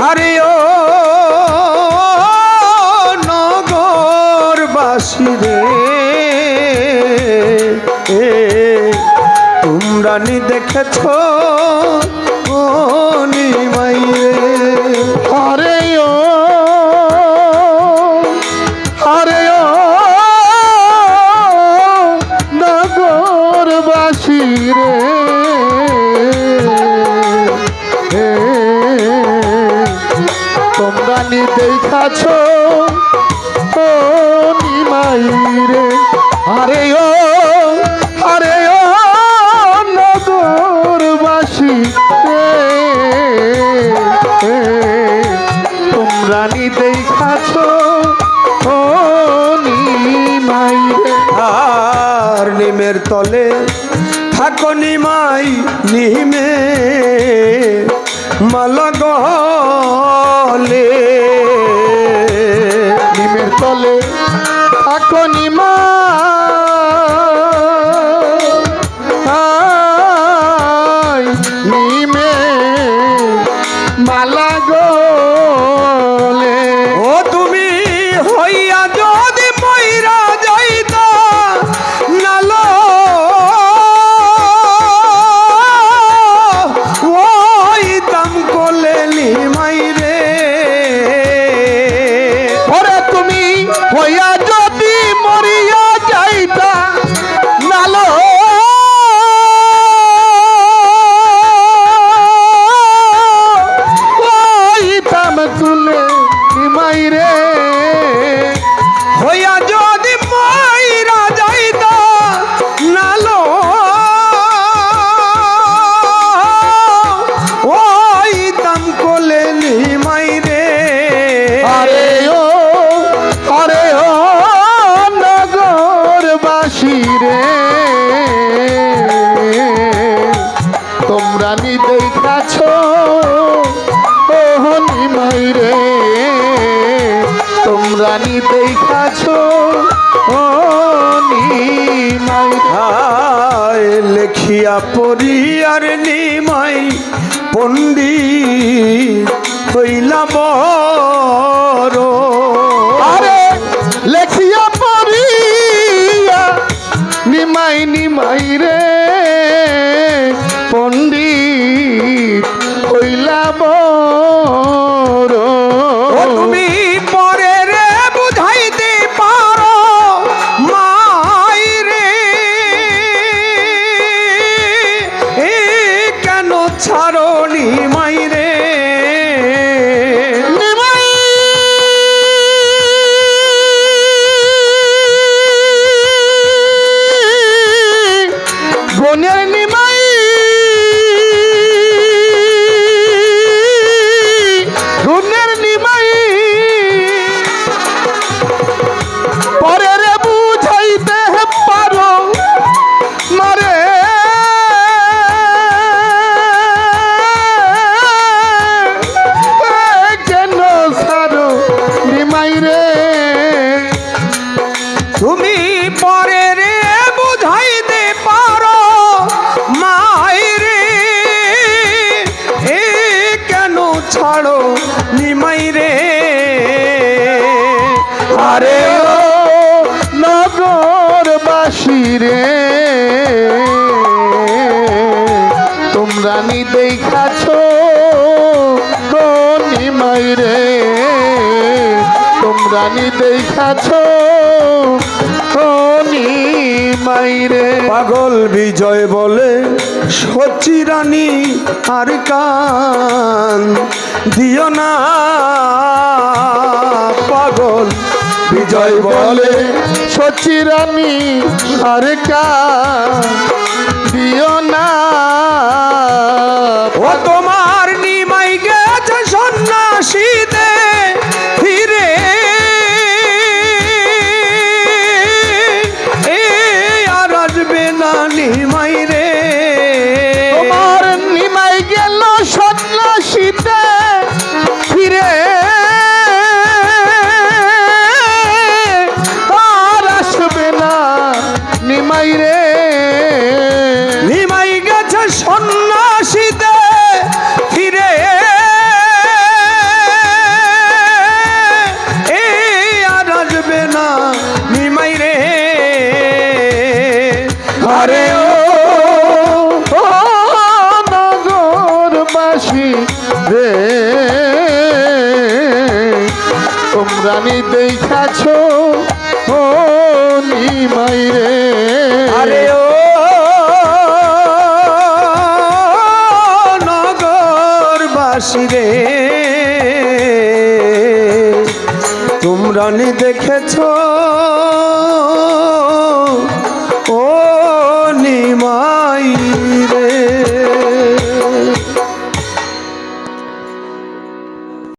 হারে ও নগরবাসী রে। তোমরা নি দেখেছ ও নিমাই রে হরে হরে দেখাছ ও নিমাই রে। আরে ও আরে ও নগরবাসী তোমরা নি দেখাছ ও নিমাই রে। আর নিমের তলে থাকো নিমাই, নিমে। মালগলে থাকো নিমা। তোমরা নি দেখাছ ওহনি মাইরে তোমরা নি দেখাছ ওহনি নিমাই রে। লেখিয়া পড়ি আর নিমাই পন্ডিত হইলা কেন ছাড়ো তুমি পরে রে বুঝাইতে পারো মাই রে কেন ছাড়ো নিমাই রে আরে ও রে, তোমরা নি দেখাছ নিমাই রে তোমরা নি দেখাছ নিমাই রে পাগল বিজয় বলে, সচি রানী আর কান দিও না। পাগল বিজয় বলে সচিরানি আর কা দিও না। ও তোমার মাইরে নিমাই গেছে সন্ন্যাসীতে ফিরে। এই আর আসবে না নিমাই রে। আরে ও রে। তোমরা নি দেখাছো নিমাই রে। আরে ও নগরবাসী রে। তোমরা দেখেছ